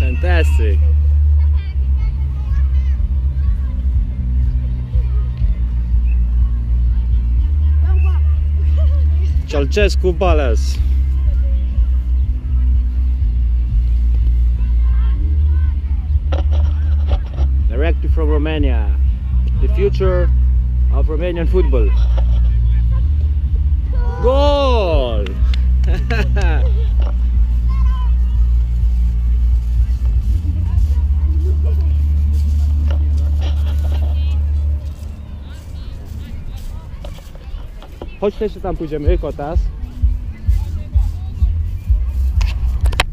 Fantastic. Ceausescu Balas. Directly from Romania. The future of Romanian football. Goal! Chodź jeszcze tam pójdziemy, kotas.